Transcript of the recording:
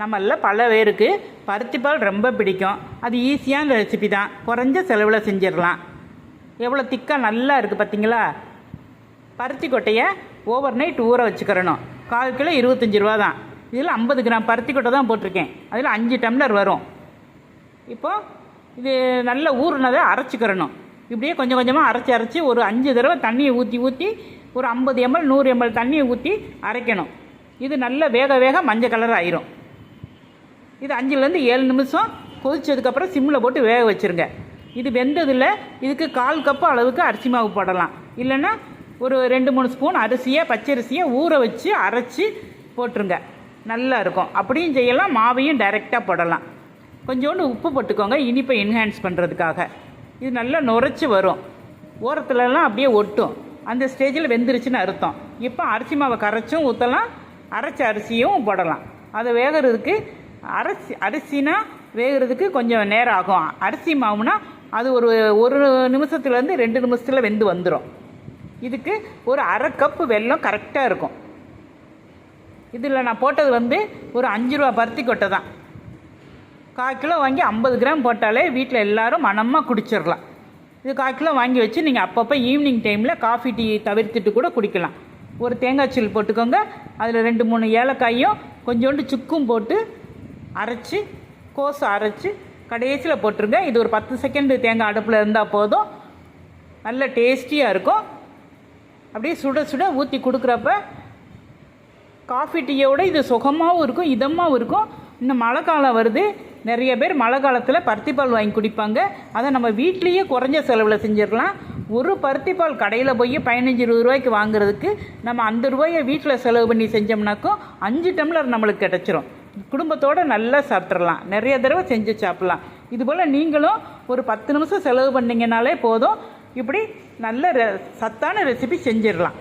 நம்மளில் பல பேருக்கு பருத்திப்பால் ரொம்ப பிடிக்கும். அது ஈஸியான ரெசிபி தான். குறைஞ்ச செலவில் செஞ்சிடலாம். எவ்வளோ திக்காக நல்லா இருக்குது பார்த்தீங்களா பருத்தி கொட்டையை ஓவர் நைட் ஊற வச்சுக்கிறணும். கால் கிலோ இருபத்தஞ்சி ரூபா தான். இதில் ஐம்பது கிராம் பருத்தி கொட்டை தான் போட்டிருக்கேன். அதில் அஞ்சு டம்ளர் வரும். இப்போது இது நல்ல ஊறினதை அரைச்சிக்கிறணும். இப்படியே கொஞ்சம் கொஞ்சமாக அரைச்சி அரைச்சி ஒரு அஞ்சு தடவை தண்ணியை ஊற்றி ஊற்றி ஒரு ஐம்பது எம்எல் நூறு எம்எல் தண்ணியை ஊற்றி அரைக்கணும். இது நல்ல வேக வேக மஞ்சள் கலர் ஆயிரும். இது அஞ்சுலேருந்து ஏழு நிமிஷம் கொதித்ததுக்கப்புறம் சிம்மில் போட்டு வேக வச்சுருங்க. இது வெந்ததில் இதுக்கு கால் கப்பு அளவுக்கு அரிசி மாவு போடலாம். இல்லைன்னா ஒரு ரெண்டு மூணு ஸ்பூன் அரிசியை பச்சரிசியை ஊற வச்சு அரைச்சி போட்டுருங்க. நல்லா இருக்கும். அப்படியும் செய்யலாம். மாவையும் டைரெக்டாக போடலாம். கொஞ்சோண்டு உப்பு போட்டுக்கோங்க. இனிப்பை என்ஹான்ஸ் பண்ணுறதுக்காக இது நல்லா நுரைச்சி வரும். ஓரத்துலலாம் அப்படியே ஒட்டும். அந்த ஸ்டேஜில் வெந்துருச்சுன்னு அர்த்தம். இப்போ அரிசி மாவை கரைச்சும் ஊற்றலாம் அரைச்ச அரிசியும் போடலாம். அதை வேகிறதுக்கு அரிசி அரிசினா வேகிறதுக்கு கொஞ்சம் நேரம் ஆகும் அரிசி மாவுனா அது ஒரு ஒரு நிமிஷத்துலேருந்து ரெண்டு நிமிஷத்தில் வெந்து வந்துடும் இதுக்கு ஒரு அரை கப்பு வெல்லம் கரெக்டாக இருக்கும். இதில் நான் போட்டது வந்து ஒரு அஞ்சு ரூபா பருத்தி கொட்டை தான். கால் கிலோ வாங்கி ஐம்பது கிராம் போட்டாலே வீட்டில் எல்லாரும் மனமாக குடிச்சிடலாம் இது கால் கிலோ வாங்கி வச்சு நீங்கள் அப்பப்போ ஈவினிங் டைமில் காஃபி டீ தவிர்த்துட்டு கூட குடிக்கலாம். ஒரு தேங்காய் சில் போட்டுக்கோங்க. அதில் ரெண்டு மூணு ஏலக்காயும் கொஞ்சோண்டு சுக்கும் போட்டு அரைச்சி கோஸை அரைச்சி கடைசியில் போட்டுருங்க. இது ஒரு பத்து செகண்டு தேங்காய் அடுப்பில் இருந்தால் போதும். நல்ல டேஸ்டியாக இருக்கும். அப்படியே சுட சுட ஊற்றி கொடுக்குறப்ப காஃபி டீயோட இது சுகமாகவும் இருக்கும் இதமாகவும் இருக்கும். இன்னும் மழை காலம் வருது. நிறைய பேர் மழை காலத்தில் பருத்திப்பால் வாங்கி குடிப்பாங்க. அதை நம்ம வீட்லேயே குறைஞ்ச செலவில் செஞ்சிடலாம். ஒரு பருத்திப்பால் கடையில் போய் பதினஞ்சு இருபது ரூபாய்க்கு வாங்குறதுக்கு நம்ம அந்த ரூபாயை வீட்டில் செலவு பண்ணி செஞ்சோம்னாக்கும் அஞ்சு டம்ளர் நம்மளுக்கு கிடச்சிரும். குடும்பத்தோடு நல்லா சாப்பிட்றலாம் நிறைய தடவை செஞ்சு சாப்பிட்லாம். இதுபோல் நீங்களும் ஒரு பத்து நிமிஷம் செலவு பண்ணிங்கனாலே போதும். இப்படி நல்ல ரெ சத்தான ரெசிபி செஞ்சிடலாம்.